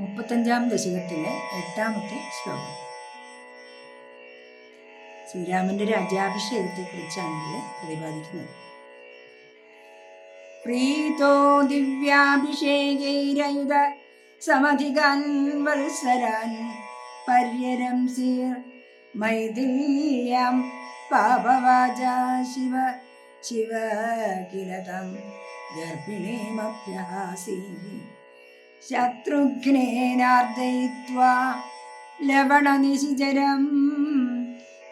മുപ്പത്തഞ്ചാം ദശകത്തിലെ എട്ടാമത്തെ ശ്ലോകം. ശ്രീരാമന്റെ രാജ്യാഭിഷേകത്തെ കുറിച്ചാണ് ഇത് പ്രതിപാദിക്കുന്നത്. പ്രീതോ ദിവ്യാഭിഷേകൈരയുധ സമധികാൻ വത്സരാൻ പര്യരംസീർ മൈഥില്യാം പാപവാച ശിവ ശിവ കിലതം ഗർഭിണീമഭ്യഹാസീ ശത്രുഘ്നേനാർദ്ദയിത്വാ ലവണനിശിചരം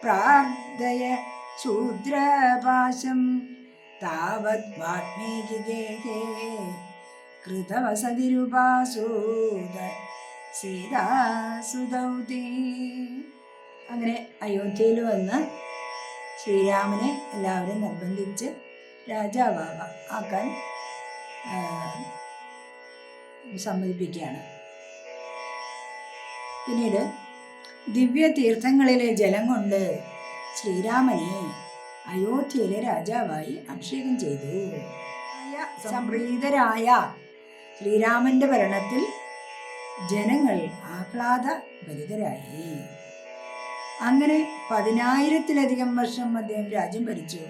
പ്രാർത്ഥയ ശൂദ്രപാശം താവത് വാത്മീകിഗേഹേ കൃതവസതിരുപാസൂത സീതാസുതൗതി. അങ്ങനെ അയോധ്യയിൽ വന്ന് ശ്രീരാമനെ എല്ലാവരും നിർബന്ധിച്ച് രാജാവാകാൻ സമ്മതിപ്പിക്കുകയാണ് പിന്നീട് ദിവ്യ തീർത്ഥങ്ങളിലെ ജലം കൊണ്ട് ശ്രീരാമനെ അയോധ്യയിലെ രാജാവായി അഭിഷേകം ചെയ്തു. സംപ്രീതരായ ശ്രീരാമന്റെ ഭരണത്തിൽ ജനങ്ങൾ ആഹ്ലാദ ഭരിതരായി അങ്ങനെ പതിനായിരത്തിലധികം വർഷം അദ്ദേഹം രാജ്യം ഭരിച്ചു.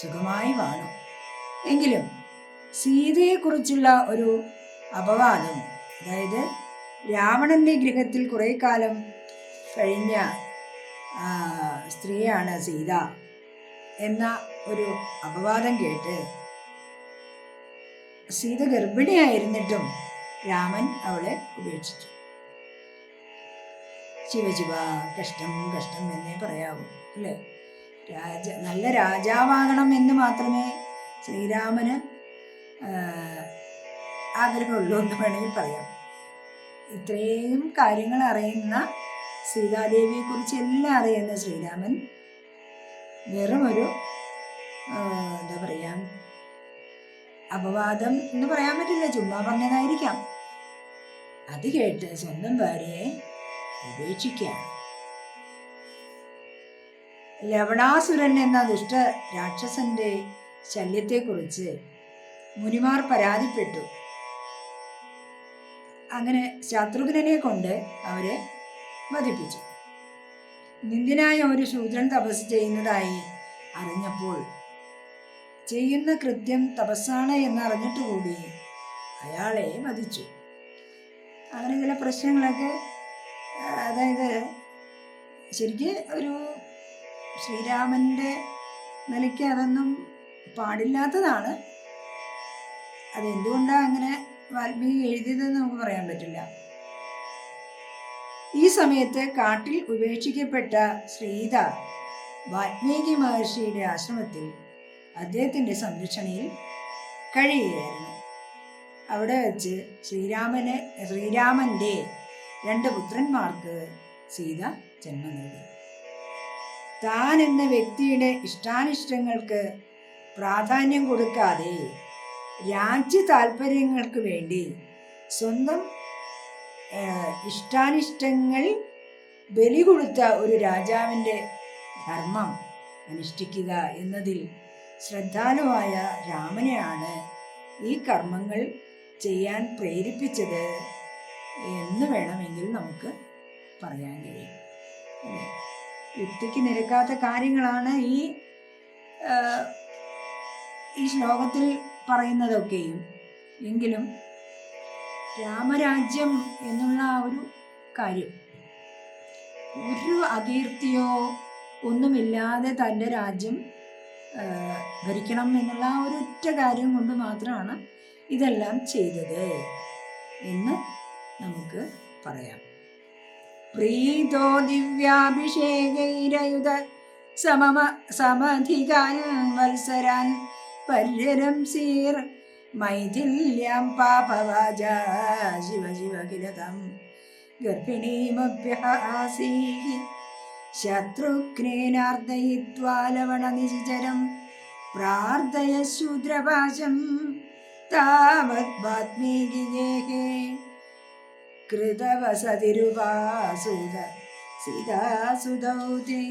സുഖമായി വാണു. എങ്കിലും സീതയെക്കുറിച്ചുള്ള ഒരു അപവാദം. അതായത് രാവണന്റെ ഗൃഹത്തിൽ കുറെ കാലം കഴിഞ്ഞ സ്ത്രീയാണ് സീത എന്ന ഒരു അപവാദം കേട്ട് സീത ഗർഭിണിയായിരുന്നിട്ടും രാമൻ അവളെ ഉപേക്ഷിച്ചു. ശിവശിവ കഷ്ടം കഷ്ടം എന്നേ പറയാവൂ അല്ലേ? രാജ നല്ല രാജാവാകണം എന്ന് മാത്രമേ ശ്രീരാമന് ആഗ്രഹമുള്ളൂ എന്ന് വേണമെങ്കിൽ പറയാം. ഇത്രയും കാര്യങ്ങൾ അറിയുന്ന സീതാദേവിയെ കുറിച്ച് എല്ലാം അറിയുന്ന ശ്രീരാമൻ വെറും ഒരു എന്താ പറയാ അപവാദം എന്ന് പറയാൻ പറ്റില്ല. ചുമ്മാ പറഞ്ഞതായിരിക്കാം. അത് കേട്ട് സ്വന്തം ഭാര്യയെ ഉപേക്ഷിക്കുകയാണ്. ലവണാസുരൻ എന്ന ദുഷ്ട രാക്ഷസന്റെ ശല്യത്തെക്കുറിച്ച് മുനിമാർ പരാതിപ്പെട്ടു. അങ്ങനെ ശത്രുഘ്നെ കൊണ്ട് അവരെ വധിപ്പിച്ചു. നിന്ദിനായ ഒരു ശൂദ്രൻ തപസ് ചെയ്യുന്നതായി അറിഞ്ഞപ്പോൾ ചെയ്യുന്ന കൃത്യം തപസ്സാണ് എന്നറിഞ്ഞിട്ട് കൂടി അയാളെ വധിച്ചു. അങ്ങനെ ചില പ്രശ്നങ്ങളൊക്കെ അതായത് ശരിക്ക് ഒരു ശ്രീരാമന്റെ നിലയ്ക്ക് അതൊന്നും പാടില്ലാത്തതാണ്. അതെന്തുകൊണ്ടാണ് അങ്ങനെ വാൽമീകി എഴുതിയതെന്ന് നമുക്ക് പറയാൻ പറ്റില്ല. ഈ സമയത്ത് കാട്ടിൽ ഉപേക്ഷിക്കപ്പെട്ട ശ്രീത വാൽമീകി മഹർഷിയുടെ ആശ്രമത്തിൽ അദ്ദേഹത്തിന്റെ സംരക്ഷണയിൽ കഴിയുകയായിരുന്നു. അവിടെ വെച്ച് ശ്രീരാമന് ശ്രീരാമന്റെ രണ്ട് പുത്രന്മാർക്ക് സീത ജന്മം നൽകി. താൻ എന്ന വ്യക്തിയുടെ ഇഷ്ടാനിഷ്ടങ്ങൾക്ക് പ്രാധാന്യം കൊടുക്കാതെ രാജ്യ താല്പര്യങ്ങൾക്ക് വേണ്ടി സ്വന്തം ഇഷ്ടാനിഷ്ടങ്ങൾ ബലി കൊടുത്ത ഒരു രാജാവിന്റെ ധർമ്മം അനുഷ്ഠിക്കുക എന്നതിൽ ശ്രദ്ധാലുവായ രാമനെയാണ് ഈ കർമ്മങ്ങൾ ചെയ്യാൻ പ്രേരിപ്പിച്ചത് എന്ന് വേണമെങ്കിൽ നമുക്ക് പറയാൻ കഴിയും? യുക്തിക്ക് നിരക്കാത്ത കാര്യങ്ങളാണ് ഈ ഈ ശ്ലോകത്തിൽ പറയുന്നതൊക്കെയും. എങ്കിലും രാമരാജ്യം എന്നുള്ള ഒരു കാര്യം ഒരു അകീർത്തിയോ ഒന്നുമില്ലാതെ തന്റെ രാജ്യം ഭരിക്കണം എന്നുള്ള ആ ഒരൊറ്റ കാര്യം കൊണ്ട് മാത്രമാണ് ഇതെല്ലാം ചെയ്തത് എന്ന് നമുക്ക് പറയാം. പ്രീതോ ദിവ്യാഭിഷേകൈരയുധ സമമ സമധികാൻ വത്സരാൻ പര്യരംസീർ മൈഥില്യാം പാപവാച. ശിവ ശിവ കിലതം. ഗർഭിണീമഭ്യഹാസീ ശത്രുഘ്നേനാർദ്ദയിത്വാ ലവണനിശിചരം പ്രാർത്ഥയ ശൂദ്രപാശം. താവത് വാത്മീകിയേഹേ സീതാസുതൗ തേ